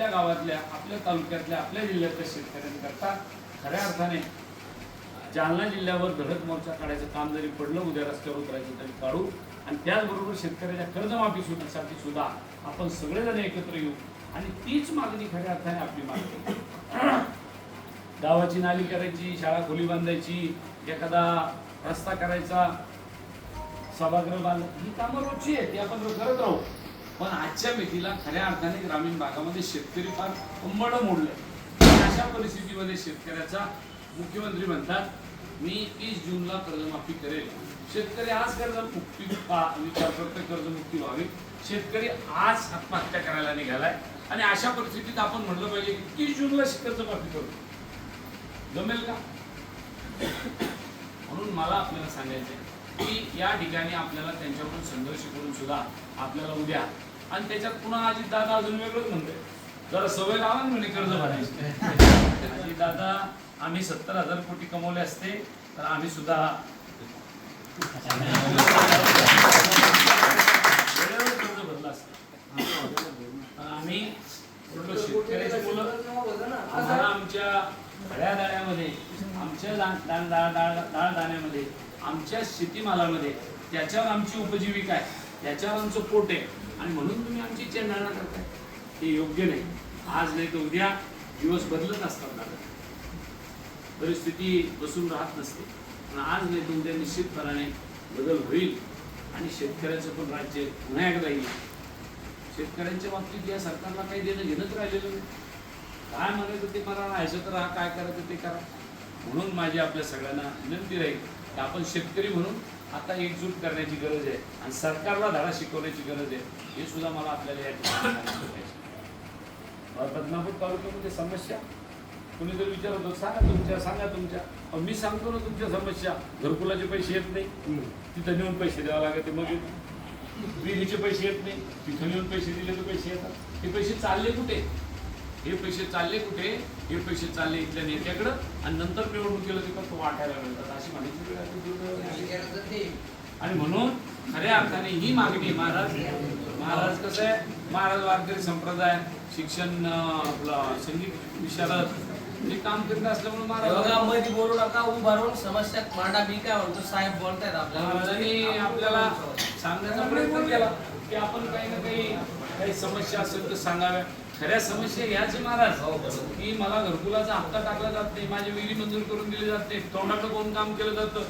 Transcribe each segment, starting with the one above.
आपल्या गावातल्या आपल्या तालुक्यातल्या आपल्या जिल्ह्यातल्या शेतकऱ्यांकरता खऱ्या अर्थाने जालना जिल्ह्यावर धडक मोर्चा काढायचं काम जरी पडलं उद्या रस्त्यावर उतरायचं तरी काढू. आणि त्याचबरोबर शेतकऱ्याच्या कर्जमाफी सुद्धासाठी सुद्धा आपण सगळेजण एकत्र येऊ. आणि तीच मागणी खऱ्या अर्थाने आपली मागणी गावाची नाली करायची शाळा खोली बांधायची एखादा रस्ता करायचा सभागृह बांध ही कामं रोजची आहे ती आपण करत राहू. पण आजच्या मितीला खऱ्या अर्थाने ग्रामीण भागामध्ये शेतकरी फार कंबळ मोडले अशा परिस्थितीमध्ये शेतकऱ्याचा मुख्यमंत्री म्हणतात मी तीस जूनला कर्जमाफी करेल. शेतकरी आज कर्जमुक्ती मुक्ती विचार करतोय कर्जमुक्ती व्हावी. शेतकरी आज आत्महत्या करायला निघालाय. आणि अशा परिस्थितीत आपण म्हणलं पाहिजे की तीस जूनला कर्जमाफी करू. जमेल का? म्हणून मला आपल्याला सांगायचं की या ठिकाणी आपल्याला त्यांच्याकडून संघर्ष करून सुद्धा आपल्याला उद्या आणि त्याच्यात पुन्हा आजी दादा अजून वेगळंच म्हणतोय. जरा सवय लावा म्हणे कर्ज भरायची. आजी दादा आम्ही सत्तर हजार कोटी कमवले असते तर आम्ही सुद्धा वेळेवर कर्ज भरलं असतं. आम्ही शेतकऱ्याची मुलं आम्हाला आमच्या खड्या दाण्यामध्ये आमच्या दा- डाळ दाण्यामध्ये आमच्या शेतीमालामध्ये त्याच्यावर आमची उपजीविका आहे. त्याच्यावर आमचं पोट आहे. आणि म्हणून तुम्ही आमची चेंडाळणा करताय. हे योग्य नाही. आज नाही तर उद्या दिवस बदलत असतात दादा. परिस्थिती बसून राहत नसते. पण आज नाही तर उद्या निश्चितपणाने बदल होईल. आणि शेतकऱ्याचं पण राज्य पुन्हा एकदा येईल. शेतकऱ्यांच्या बाबतीत या सरकारला काही देणं घेणंच राहिलेलं नाही. काय म्हणायचं ते मला राहायचं तर राहा काय करायचं ते करा. म्हणून माझी आपल्या सगळ्यांना विनंती राहील की आपण शेतकरी म्हणून आता एकजूट करण्याची गरज आहे आणि सरकारला धडा शिकवण्याची गरज आहे हे सुद्धा मला आपल्याला या ठिकाणी बदनापूर तालुक्यामध्ये समस्या? कुणी जर विचारत होतं, सांगा तुमच्या सांगा तुमच्या. मी सांगतो ना तुमच्या समस्या. घरकुलाचे पैसे येत नाही. तिथं नेऊन पैसे द्यावे लागते मग विहिरीचे पैसे येत नाही. तिथं नेऊन पैसे दिले तर पैसे येतात. हे पैसे चालले कुठे? हे पैसे चालले कुठे? हे पैसे चालले इथल्या नेत्याकडं. आणि नंतर निवडणुकीला ते फक्त वाटायला मिळतात. अशी दुर्दैवाने. आणि म्हणून खऱ्या अर्थाने ही मागणी महाराज. महाराज कसं आहे? महाराज वारकरी संप्रदाय शिक्षण आपलं संगीत विशारद हे काम करीत असल्यामुळे महाराज बोलू नका उभा राहून समस्या मांडा. मी काय म्हणतो साहेब बोलतायत आपल्याला. आपल्याला सांगण्याचा प्रयत्न केला की आपण काही ना काही काही समस्या असेल तर सांगाव्या. खऱ्या समस्या याच महाराज. की मला घरकुलाचा हप्ता टाकला जात नाही माझी विहिरी मंजूर करून दिली जाते तोंडाचं कोण काम केलं जातं?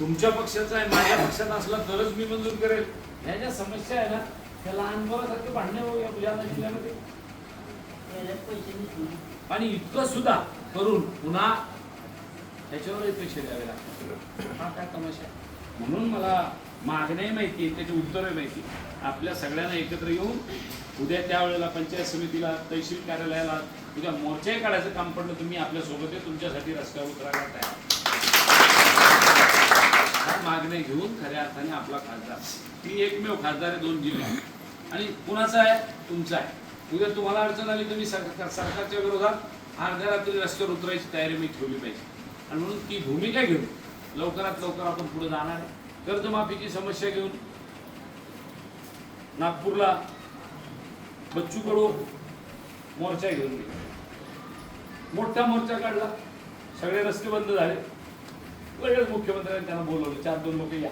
तुमच्या पक्षाचं आहे माझ्या पक्षात असला तरच मी मंजूर करेल. ह्या ज्या समस्या आहे ना त्या लहान मुलासारखे भांडणे होऊया जालना जिल्ह्यामध्ये आणि इतकं सुद्धा करून पुन्हा त्याच्यावरही पैसे द्यावे लागतात. हा काय तमाशा आहे? म्हणून मला मागण्याही माहिती त्याची उत्तरही माहिती आपल्या सगळ्यांना एकत्र येऊन उद्या त्यावेळेला पंचायत समितीला तहसील कार्यालयाला उद्या मोर्चाही काढायचं काम पडलं तुम्ही आपल्यासोबत आहे तुमच्यासाठी रस्त्यावर उतरायला तयार मागणे मागण्या घेऊन खऱ्या अर्थाने आपला खासदार. ती एकमेव खासदार आहे दोन जिल्हे आणि कुणाचा आहे? तुमचा आहे. उद्या तुम्हाला अडचण आली तुम्ही सरकार सरकारच्या विरोधात अर्ध्या रात्री रस्त्यावर उतरायची तयारी मी ठेवली पाहिजे. आणि म्हणून ती भूमिका घेऊन लवकरात लवकर आपण पुढे जाणार आहे. कर्जमाफीची समस्या घेऊन नागपूरला बच्चू कडू मोर्चा घेऊन गेला. मोठा मोर्चा काढला. सगळे रस्ते बंद झाले. लगेच मुख्यमंत्र्यांनी त्यांना बोलवलं. चार दोन लोक या.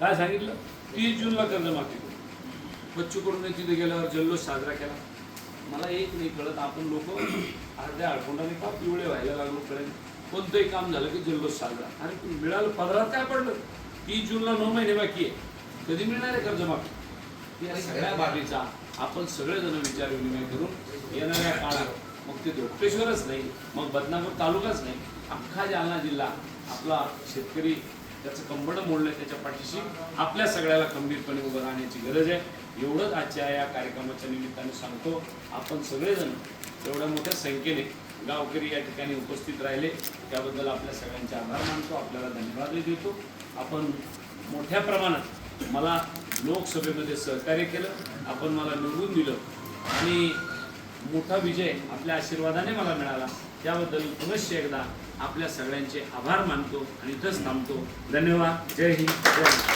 काय सांगितलं? तीस जूनला कर्जमाफी करू. बच्चू कडून तिथे गेल्यावर जल्लोष साजरा केला. मला एक नाही कळत. आपण लोक अर्ध्या अडकोंडाने का पिवळे व्हायला लागलो पर्यंत. कोणतंही काम झालं की जल्लोष साजरा. अरे पण मिळालं पदरात काय पडलं? तीस जूनला नऊ महिने बाकी आहे. कधी मिळणार आहे कर्जमाफी? या सगळ्या बाबीचा आपण सगळेजण विचार विनिमय करून येणाऱ्या काळात मग ते धोपेश्वरच नाही मग बदनापूर तालुकाच नाही. अख्खा जालना जिल्हा आपला शेतकरी त्याचं कंबड मोडलं त्याच्या पाठीशी. आपल्या सगळ्याला खंबीरपणे उभं राहण्याची गरज आहे. एवढंच आजच्या या कार्यक्रमाच्या निमित्ताने सांगतो. आपण सगळेजण एवढ्या मोठ्या संख्येने गावकरी या ठिकाणी उपस्थित राहिले. त्याबद्दल आपल्या सगळ्यांचे आभार मानतो. आपल्याला धन्यवादही देतो. आपण मोठ्या प्रमाणात मला लोकसभेमध्ये सहकार्य केलं. आपण मला निवडून दिलं. आणि मोठा विजय आपल्या आशीर्वादाने मला मिळाला. त्याबद्दल पुनश्च एकदा आपल्या सगळ्यांचे आभार मानतो आणि इथंच थांबतो. धन्यवाद. जय हिंद. जय